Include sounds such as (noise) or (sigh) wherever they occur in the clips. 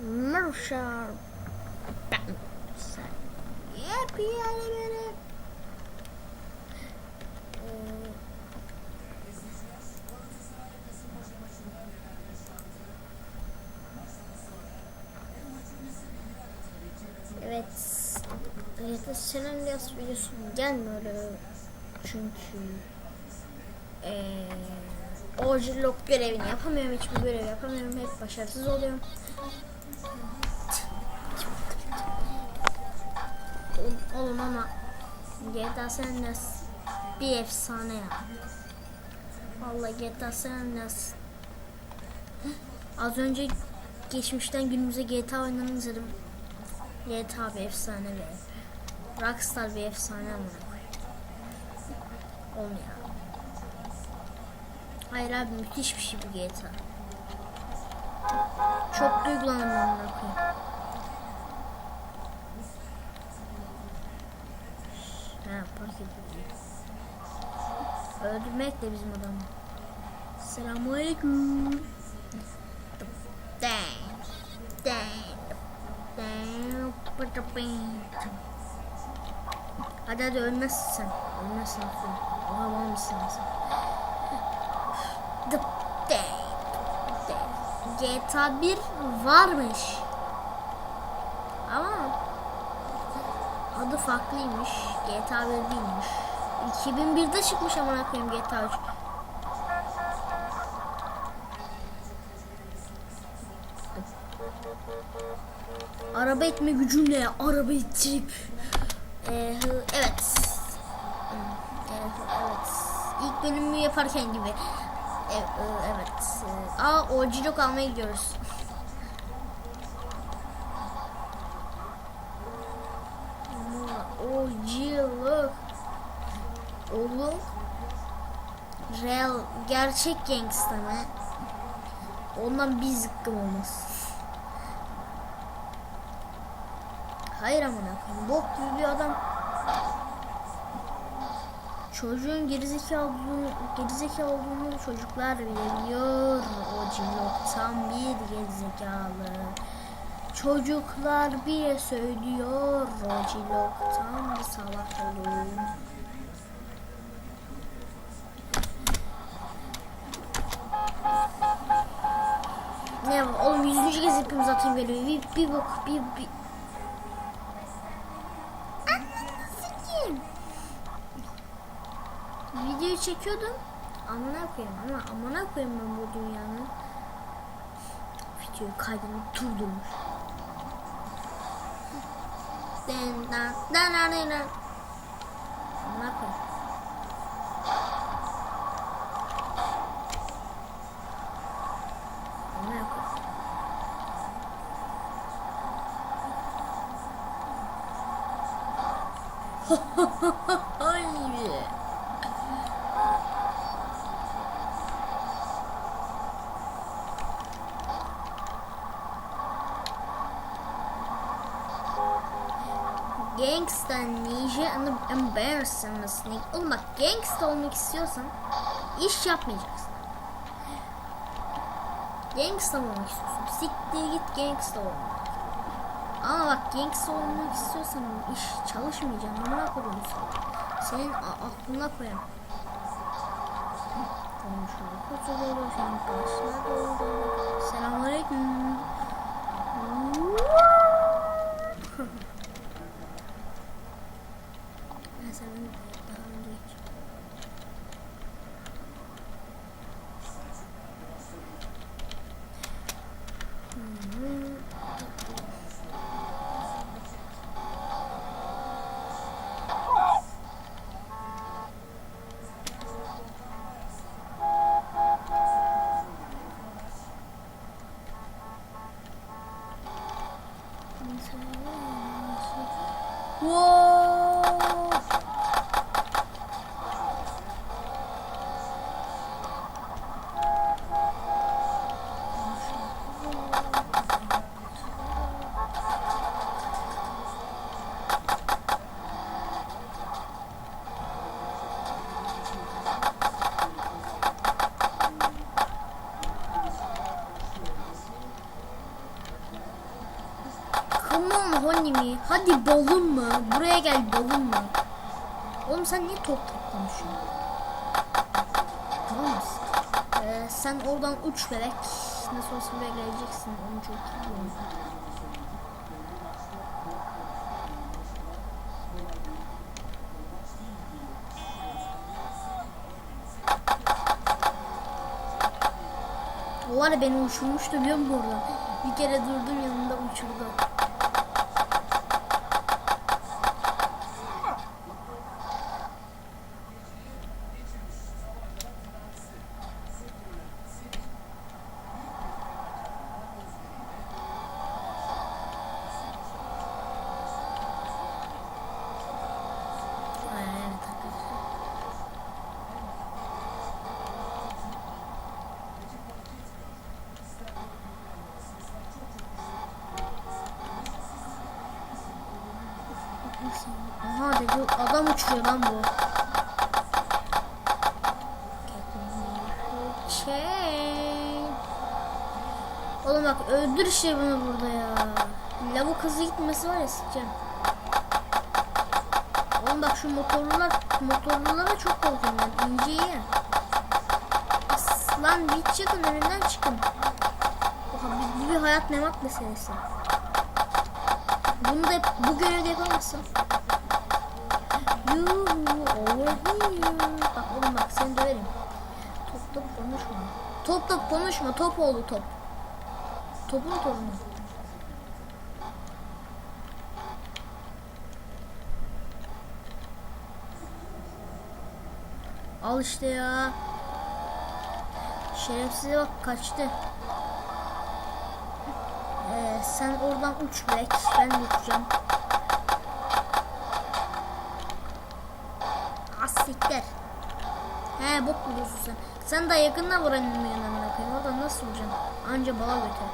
Marshall. Ben. Sen. Yepyeni biri. Ee, Evet. Evet, Selam Yas videosu gelmiyor. Çünkü eee Orjilok görevini yapamıyorum. Hiçbir görev yapamıyorum. Hep başarısız oluyorum. Oğlum, ama GTA San Andreas bir efsane ya. Vallahi GTA San Andreas Az önce geçmişten günümüze GTA oynanı izledim. GTA bir efsane bir Rockstar bir efsane ama Oğlum ya. Hayır abi müthiş bir şey bu GTA. Çok duygulandım onunla Ha park ediyor. Öldürmek de bizim adam. Selamünaleyküm. Hadi hadi ölmezsin sen. Ölmezsin aferin. Oha var mısın sen? GTA 1 varmış. Ama adı farklıymış. GTA 1 değilmiş. 2001'de çıkmış ama koyayım GTA 3. Araba etme gücüm ne? Araba ittirip. Ee, evet. Ee, evet. İlk bölümü yaparken gibi. Evet. E, Aa Orcilok almaya gidiyoruz. Orcilok. Oğlum. Real gerçek gangsta mı? Ondan bir zıkkım olmaz. Hayır amına koyayım. Bok gibi bir adam Çocuğun gerizekalı olduğunu, gerizekalı olduğunu çocuklar biliyor. O Cilok tam bir gerizekalı. Çocuklar bile söylüyor. O Cilok tam bir salak olur. Ne var? Oğlum yüzüncü kez hepimiz atayım geliyor. Bir, bir bok, bir, bir. Videoyu çekiyordum. Amına koyayım ama amına koyayım ben bu dünyanın. Videoyu kaydını durdurmuş. Den dan dan dan dan. Amına koyayım. Amına koyayım. Ay. (laughs) Gangsta Ninja and Embarrassing Snake. Oğlum gangsta olmak istiyorsan iş yapmayacaksın. Gangsta olmak istiyorsun? Siktir git gangsta olma. Ama bak gangsta olmak istiyorsan iş çalışmayacaksın. Amına koyayım sana. Senin aklına koyarım. Tamam şöyle kurtuluyorum. Şu an başladı. Selamünaleyküm. Ben senin On honey mi? Hadi balım mı? Buraya gel balım mı? Oğlum sen niye top top konuşuyorsun? Tamam mısın? Ee, sen oradan uç bebek. Nasıl olsa buraya geleceksin. Onu çok iyi biliyorum. O var ya beni uçurmuştu biliyor musun orada? Bir kere durdum yanında uçurdu. Dedi adam uçuyor lan bu. Chain. Oğlum bak öldür işte bunu burada ya. Lavuk hızlı gitmesi var ya sıkacağım. Oğlum bak şu motorlular motorlulara çok korkuyorum ben. İnce iyi. Aslan bir çıkın önünden çıkın. Oha, bu, bu bir hayat memak meselesi. Bunu da bu görevi de yapamazsın. Here. Bak oğlum bak seni. Top top konuşma. Top top konuşma. Top oldu top. Topun torunu. Al işte ya. Şerefsize bak kaçtı. Ee, sen oradan uç Black. Ben de uçacağım. Asikler. He bok buluyorsun sen. Sen daha yakında vur annemin yanına koyayım. Oradan nasıl vuracaksın? Anca bala götür.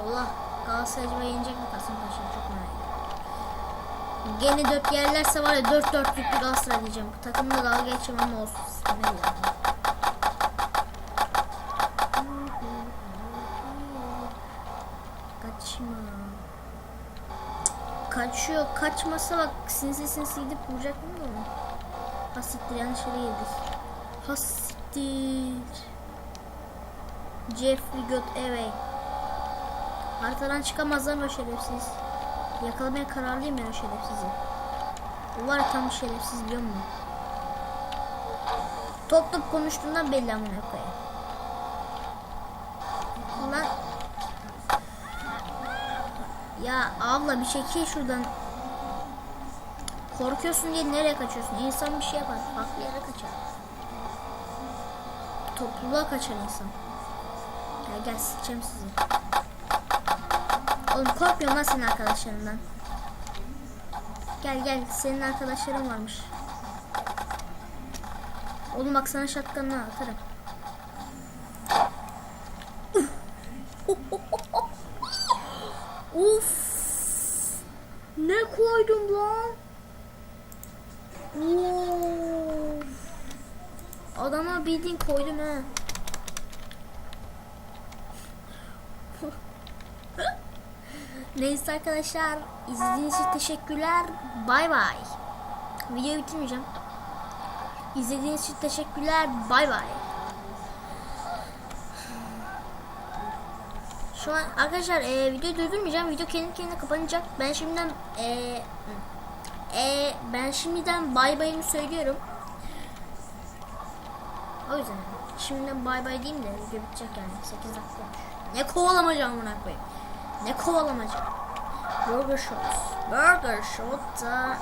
Allah. Galatasaray acaba yenecek mi Kasımpaşa? Çok merak ediyorum. Gene dört yerlerse var ya dört dörtlük bir Galatasaray diyeceğim. Takımda dalga geçeceğim ama olsun. Ne yani. Kaçma. Kaçıyor. Kaçmasa bak sinsi sinsi gidip vuracak mı onu? Hasittir yanlış yere yedik. Hasittir. Jeffrey got away. Haritadan çıkamazlar o şerefsiz? Yakalamaya kararlıyım ben o şerefsizi. Var tam şerefsiz biliyor musun? Top konuştuğundan belli amına koyayım. Lan ya abla bir çekil şuradan. Korkuyorsun diye nereye kaçıyorsun? İnsan bir şey yapar. Farklı yere kaçar. Topluluğa kaçar insan. Gel gel sikeceğim sizi. Oğlum korkmuyorum lan senin arkadaşlarından. Gel gel senin arkadaşların varmış. Oğlum bak sana şatkanını atarım. Uf. Ne koydum lan? Of. Adama bildiğin koydum ha. Neyse arkadaşlar izlediğiniz için teşekkürler. Bay bay. Videoyu bitirmeyeceğim. İzlediğiniz için teşekkürler. Bay bay. Şu an arkadaşlar e, videoyu durdurmayacağım. Video kendi kendine kapanacak. Ben şimdiden e, e, ben şimdiden bay bayımı söylüyorum. O yüzden şimdiden bay bay diyeyim de video bitecek yani 8 dakika. Ne kovalamaca amına koyayım. Ne kovalamaca. Burger Shot. Burger Shot da